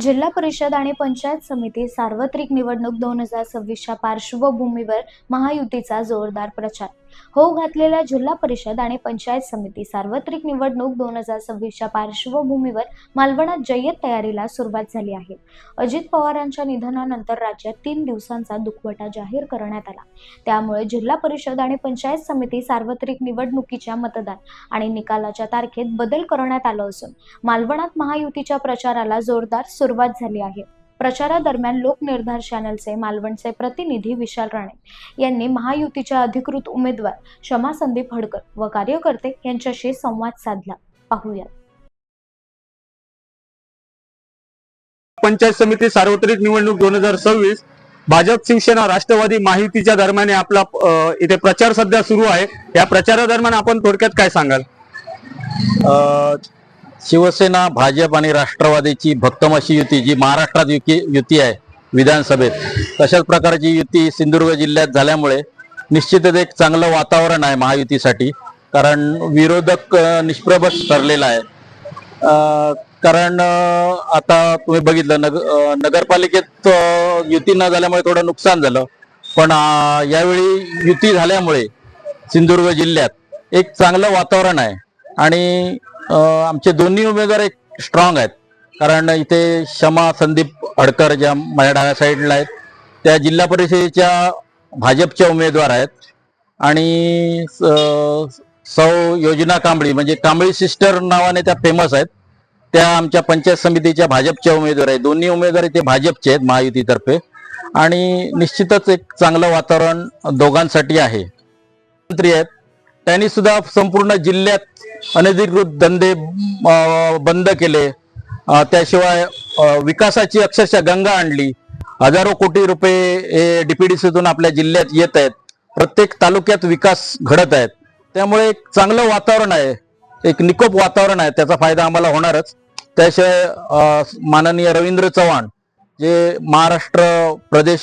जिल्हा परिषद आणि पंचायत समिती सार्वत्रिक निवडणूक दोन हजार सव्वीसच्या पार्श्वभूमीवर महायुतीचा जोरदार प्रचार. हो घातलेल्या जिल्हा परिषद आणि पंचायत समिती सार्वत्रिक निवडणूक दोन हजार सव्वीसच्या पार्श्वभूमीवर मालवणात जय्यत तयारीला सुरुवात झाली आहे. अजित पवारांच्या निधनानंतर राज्यात तीन दिवसांचा दुखवटा जाहीर करण्यात आला. त्यामुळे जिल्हा परिषद आणि पंचायत समिती सार्वत्रिक निवडणुकीच्या मतदान आणि निकालाच्या तारखेत बदल करण्यात आला असून मालवणात महायुतीच्या प्रचाराला जोरदार सुरुवात झाली आहे. प्रचारादरम्यान लोकनिर्धार चॅनलचे मालवणचे प्रतिनिधी विशाल राणे यांनी महायुतीच्या अधिकृत उमेदवार शमा संदीप हडकर व कार्यकर्ते यांच्याशी संवाद साधला. पाहूया पंचायत समिती सार्वत्रिक निवडणूक दोन हजार सव्वीस भाजप शिवसेना राष्ट्रवादी माहितीच्या दरम्यान आपला इथे प्रचार सध्या सुरू आहे. या प्रचारादरम्यान आपण थोडक्यात काय सांगाल? अ, शिवसेना भाजप आणि राष्ट्रवादीची भक्कम अशी युती जी महाराष्ट्रात युती युती आहे विधानसभेत. तशाच प्रकारची युती सिंधुदुर्ग जिल्ह्यात झाल्यामुळे निश्चितच एक चांगलं वातावरण आहे महायुतीसाठी. कारण विरोधक निष्प्रभ ठरलेला आहे. कारण आता तुम्ही बघितलं नग नगरपालिकेत युती न झाल्यामुळे थोडं नुकसान झालं. पण यावेळी युती झाल्यामुळे सिंधुदुर्ग जिल्ह्यात एक चांगलं वातावरण आहे. आणि आमचे दोन्ही उमेदवार एक स्ट्रॉंग आहेत. कारण इथे क्षमा संदीप हडकर ज्या माझ्या डाव्या साईडला आहेत त्या जिल्हा परिषदेच्या भाजपच्या उमेदवार आहेत. आणि सौ योजना कांबळी म्हणजे कांबळी सिस्टर नावाने त्या फेमस आहेत. त्या आमच्या पंचायत समितीच्या भाजपच्या उमेदवार आहेत. दोन्ही उमेदवार इथे भाजपचे आहेत महायुतीतर्फे. आणि निश्चितच एक चांगलं वातावरण दोघांसाठी आहे. मंत्री आहेत. त्यांनी सुद्धा संपूर्ण जिल्ह्यात अनधिकृत धंदे बंद केले. त्याशिवाय विकासाची अक्षरशः गंगा आणली. हजारो कोटी रुपये हे डीपीडीसीतून आपल्या जिल्ह्यात येत आहेत. प्रत्येक तालुक्यात विकास घडत आहेत. त्यामुळे एक चांगलं वातावरण आहे. एक निकोप वातावरण आहे. त्याचा फायदा आम्हाला होणारच. त्याशिवाय माननीय रवींद्र चव्हाण जे महाराष्ट्र प्रदेश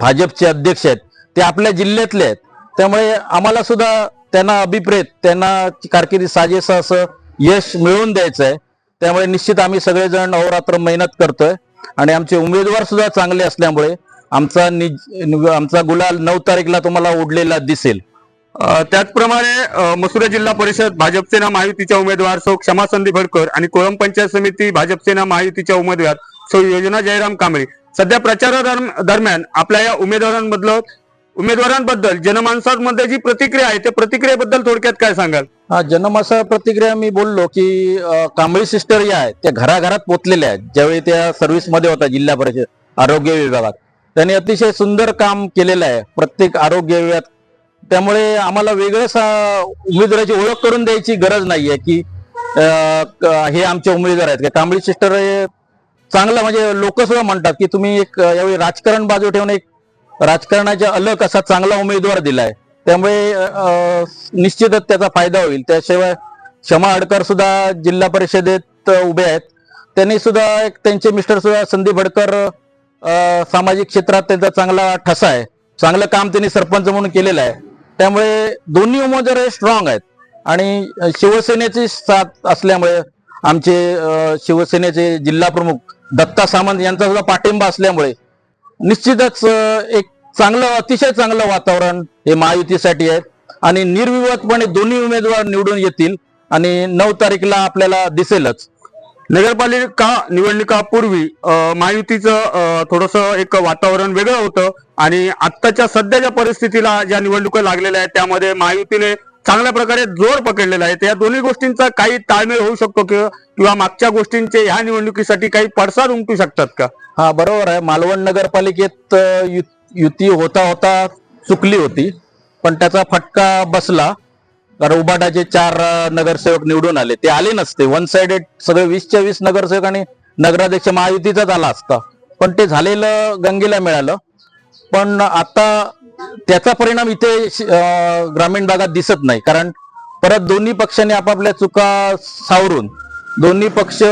भाजपचे अध्यक्ष आहेत ते आपल्या जिल्ह्यातले आहेत. त्यामुळे आम्हाला सुद्धा त्यांना अभिप्रेत त्यांना कारकिर्दी साजेसं असं यश मिळवून द्यायचं आहे त्यामुळे निश्चित आम्ही सगळेजण अहोरात्र मेहनत करतोय. आणि आमचे उमेदवार सुद्धा चांगले असल्यामुळे आमचा निज आमचा गुलाल नऊ तारीखला तुम्हाला उडलेला दिसेल. त्याचप्रमाणे मसुरा जिल्हा परिषद भाजप सेना महायुतीच्या उमेदवार सौ क्षमा संधी भडकर आणि कोळम पंचायत समिती भाजप सेना महायुतीच्या उमेदवार सौ योजना जयराम कांबळे. सध्या प्रचारा दरम्यान आपल्या या उमेदवारांमधलं उमेदवारांबद्दल जनमानसामध्ये जी प्रतिक्रिया आहे त्या प्रतिक्रियेबद्दल थोडक्यात काय सांगाल? हा जनमासा प्रतिक्रिया मी बोललो की कांबळी सिस्टर या आहेत त्या घराघरात पोचलेल्या आहेत. ज्यावेळी त्या सर्व्हिसमध्ये होत्या जिल्हा परिषद आरोग्य विभागात. त्यांनी अतिशय सुंदर काम केलेलं आहे प्रत्येक आरोग्य विभागात. त्यामुळे आम्हाला वेगळंच उमेदवाराची ओळख करून द्यायची गरज नाहीये की हे आमचे उमेदवार आहेत. कांबळी सिस्टर हे चांगलं म्हणजे लोक सुद्धा म्हणतात की तुम्ही एक यावेळी राजकारण बाजू ठेवून एक राजकारणाच्या अलग असा चांगला उमेदवार दिलाय. त्यामुळे निश्चितच त्याचा फायदा होईल. त्याशिवाय क्षमा हडकर सुद्धा जिल्हा परिषदेत उभे आहेत. त्यांनी सुद्धा एक त्यांचे मिस्टर सुद्धा संदीप हडकर सामाजिक क्षेत्रात त्यांचा चांगला ठसा आहे. चांगलं काम त्यांनी सरपंच म्हणून केलेलं आहे. त्यामुळे दोन्ही उमेदवार हे स्ट्रॉंग आहेत. आणि अं, शिवसेनेची साथ असल्यामुळे आमचे शिवसेनेचे जिल्हा प्रमुख दत्ता सामंत यांचा सुद्धा पाठिंबा असल्यामुळे निश्चितच एक चांगलं अतिशय चांगलं वातावरण हे महायुतीसाठी आहे. आणि निर्विवादपणे दोन्ही उमेदवार निवडून येतील आणि नऊ तारीखला आपल्याला दिसेलच. नगरपालिका निवडणुकापूर्वी महायुतीचं थोडस एक वातावरण वेगळं होतं. आणि आत्ताच्या सध्याच्या परिस्थितीला ज्या निवडणुका लागलेल्या आहेत त्यामध्ये महायुतीने चांगल्या प्रकारे जोर पकडलेला आहे. या दोन्ही गोष्टींचा काही ताळमेळ होऊ शकतो किंवा किंवा मागच्या गोष्टींचे ह्या निवडणुकीसाठी काही पडसाद उमटू शकतात का? हा बरोबर आहे. मालवण नगरपालिकेत यु- युती होता होता चुकली होती पण त्याचा फटका बसला. कारण उबाटाचे चार नगरसेवक निवडून आले. ते आले नसते. वन साइडेड सगळे वीसच्या वीस नगरसेवक आणि नगराध्यक्ष महायुतीचाच आला असता. पण ते झालेलं गंगेला मिळालं. पण आता त्याचा परिणाम इथे ग्रामीण भागात दिसत नाही. कारण परत दोन्ही पक्षांनी आपापल्या चुका सावरून दोन्ही पक्ष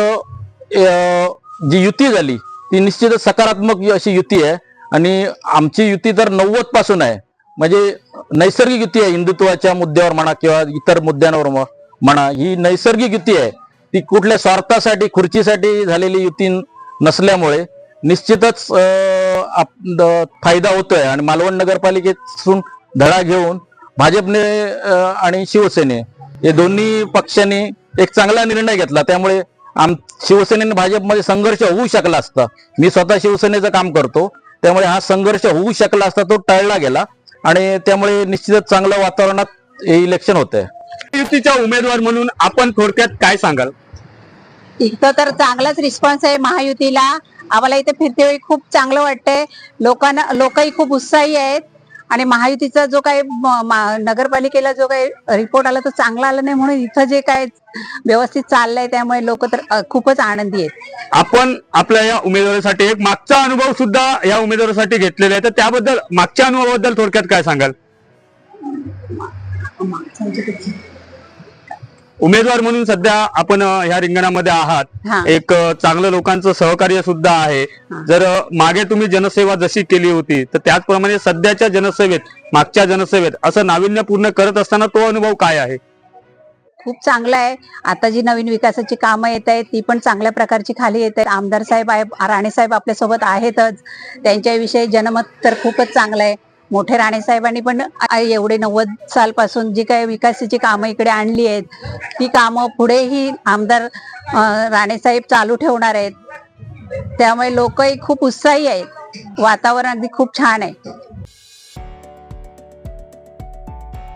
जी युती झाली ती निश्चितच सकारात्मक अशी युती आहे. आणि आमची युती तर नव्वदपासून आहे. म्हणजे नैसर्गिक युती आहे हिंदुत्वाच्या मुद्द्यावर म्हणा किंवा इतर मुद्द्यांवर म्हणा ही नैसर्गिक युती आहे. ती कुठल्या स्वार्थासाठी खुर्चीसाठी झालेली युती नसल्यामुळे निश्चितच अं, आप- द- फायदा होतोय. आणि मालवण नगरपालिकेतून धडा घेऊन भाजपने आणि शिवसेने हे दोन्ही पक्षांनी एक चांगला निर्णय घेतला. त्यामुळे आम शिवसेनेने भाजपमध्ये संघर्ष होऊ शकला असता. मी स्वतः शिवसेनेचं काम करतो. त्यामुळे हा संघर्ष होऊ शकला असता तो टाळला गेला. आणि त्यामुळे निश्चितच चांगलं वातावरणात हे इलेक्शन होत आहे महायुतीच्या उमेदवार म्हणून आपण थोडक्यात काय सांगाल? इथं तर चांगलाच रिस्पॉन्स आहे महायुतीला. आम्हाला इथे फिरते वेळी खूप चांगलं वाटतंय. लोकांना लोकही खूप उत्साही आहेत. आणि महायुतीचा जो काही नगरपालिकेला जो काही रिपोर्ट आला तो चांगला आला नाही म्हणून इथं जे काय व्यवस्थित चाललंय त्यामुळे लोक तर खूपच आनंदी आहेत. आपण आपल्या या उमेदवारीसाठी एक मागचा अनुभव सुद्धा या उमेदवारासाठी घेतलेला आहे. तर त्याबद्दल मागच्या अनुभवाबद्दल थोडक्यात काय सांगाल? उमेदवार म्हणून सध्या आपण ह्या रिंगणामध्ये आहात. एक चांगलं लोकांचं सहकार्य सुद्धा आहे. जर मागे तुम्ही जनसेवा जशी केली होती तर त्याचप्रमाणे सध्याच्या जनसेवेत मागच्या जनसेवेत असं नाविन्यपूर्ण करत असताना तो अनुभव काय आहे? खूप चांगलं आहे. आता जी नवीन विकासाची कामं येत आहेत ती पण चांगल्या प्रकारची खाली येत आहेत. आमदार साहेब आहे राणे साहेब आपल्यासोबत आहेतच. त्यांच्याविषयी जनमत तर खूप चांगलं आहे. मोठे राणे साहेबांनी पण एवढे नव्वद सालपासून जी काही विकासाची कामं इकडे आणली आहेत ती कामं पुढेही आमदार राणेसाहेब राणे साहेब चालू ठेवणार आहेत. त्यामुळे लोकही खूप उत्साही आहेत. वातावरण अगदी खूप छान आहे.